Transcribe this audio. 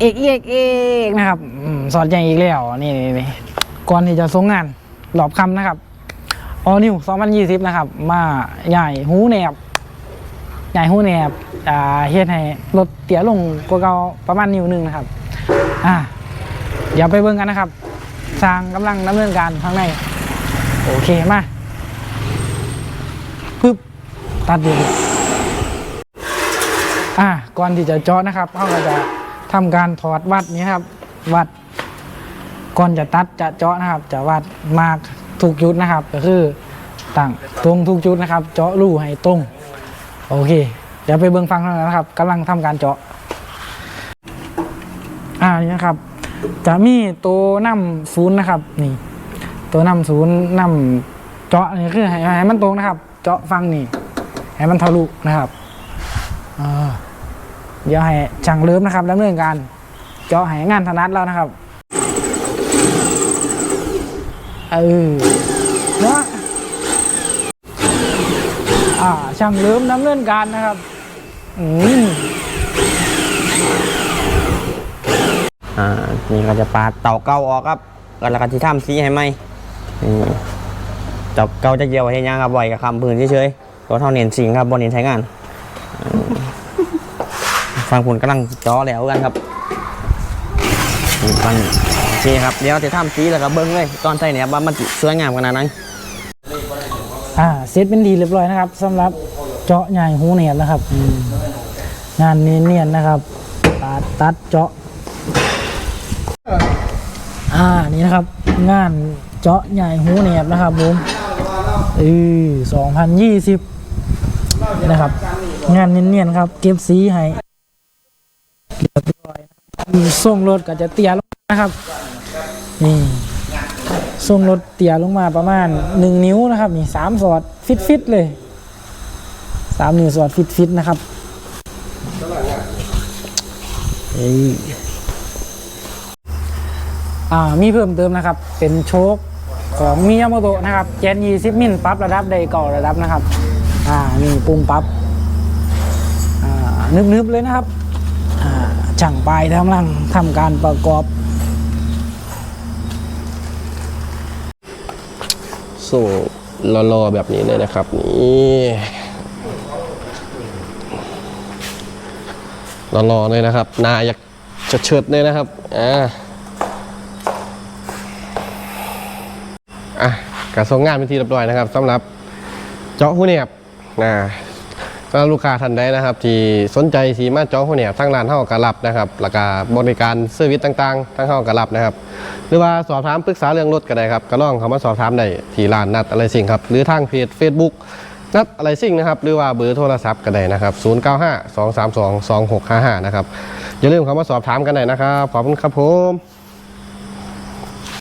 เอกเอกเอกนะครับสอดใหญ่อีกแล้วนี่นี่นี่ก่อนที่จะส่งงานหลอบคำนะครับออนิว2020 นะครับ มาใหญ่หูแหนบใหญ่หูแหนบอ่าเฮ็ดให้รถเตี้ยลงกว่าเก่าประมาณนิ้วหนึงนะครับอ่าเดี๋ยวไปเบิ่งกันนะครับสร้างกำลังดำเนินการข้างใน โอเคมาปึ๊บตัดเดียวอ่าก่อนที่จะจาะนะครับเราก็จะ ทำการถอดวัดนี้ครับ วัดก่อนจะตัดจะเจาะนะครับ จะวัดมากถูกจุดนะครับ ก็คือตั้งตรงทุกจุดนะครับ เจาะรูให้ตรงโอเค เดี๋ยวไปเบิ่งฟังกันนะครับกำลังทำการเจาะ อ่านี่นะครับ จะมีตัวน้ำศูนย์นะครับ นี่ ตัวนำศูนย์นำเจาะนี่คือให้ให้มันตรงนะครับ เจาะฟังนี่ให้มันทะลุนะครับอ่า เดี๋ยวให้ช่างเริ่มนะครับดำเนินการเจาะให้งานถนัดแล้วนะครับเออเนาะอ่าช่างเริ่มดำเนินการนะครับอืมอ่านี่ก็จะปาดเต่าเก่าออกครับแล้วก็ที่ทำสีให้ไหมนี่เต่าเก่าจะเกี่ยวไว้ให้ยังครับไว้กับคำพื้นเฉยๆตัวเท่าเน้นสิงครับบนเน้นใช้งาน ฟังผลกำลังจ่อแล้วกันครับฟังโอเคครับเดี๋ยวจะทำสีแล้วก็เบิ้งเลยตอนใส่เนี่ยว่ามันสวยงามขนาดไหนอ่าเซตเป็นดีเรียบร้อยนะครับสำหรับเจาะใหญ่หูเนียนนะครับงานเนียนๆนะครับตัดตัดเจาะอ่านี่นะครับ งานเจาะใหญ่หูเนียบนะครับผมเออสองพันยี่สิบนะครับ งานเนียนๆครับ เก็บสีให้เรียบร้อยนะครับมี ส่งรถก็จะเตียลงนะครับนี่ส่งรถเตี่ยลงมาประมาณหนึ่งนิ้วนะครับนี่สามสอดฟิตฟิตๆเลยสามนิ้วสอดฟิตฟิตๆนะครับเอ้ยอ่ามีเพิ่มเติมนะครับ เป็นโชคของมิยาโมโตะนะครับแกน20มิลปรับระดับไดเก่าระดับนะครับ อ่านี่ปุ่มปรับอ่านึบๆเลยนะครับ ช่างปลายกำลังทำการประกอบ ส่งรอๆแบบนี้เลยนะครับ นี่รอๆเลยนะครับ นาอยากจะเฉิดเลยนะครับอ่าอะการส่งงานเป็นที่เรียบร้อยนะครับสำหรับเจาะหูเนียบนะ สำหรับลูกค้าท่านใดนะครับ ที่สนใจสีมาจาะหูเนียบทั้งร้านเท่ากับรับนะครับแล้วก็บริการเซอร์วิสต่างๆ ทั้งเท่ากับรับนะครับ หรือว่าสอบถามปรึกษาเรื่องรถก็ได้ครับก็ลองเข้ามาสอบถามได้ที่ร้านนัดอะไรสิ่งครับ หรือทางเพจ Facebook นัดอะไรสิ่งนะครับ หรือว่าเบอร์โทรศัพท์ก็ได้นะครับ 095 232 2655 นะครับอย่าลืมเข้ามาสอบถามกันได้นะครับขอบคุณครับผม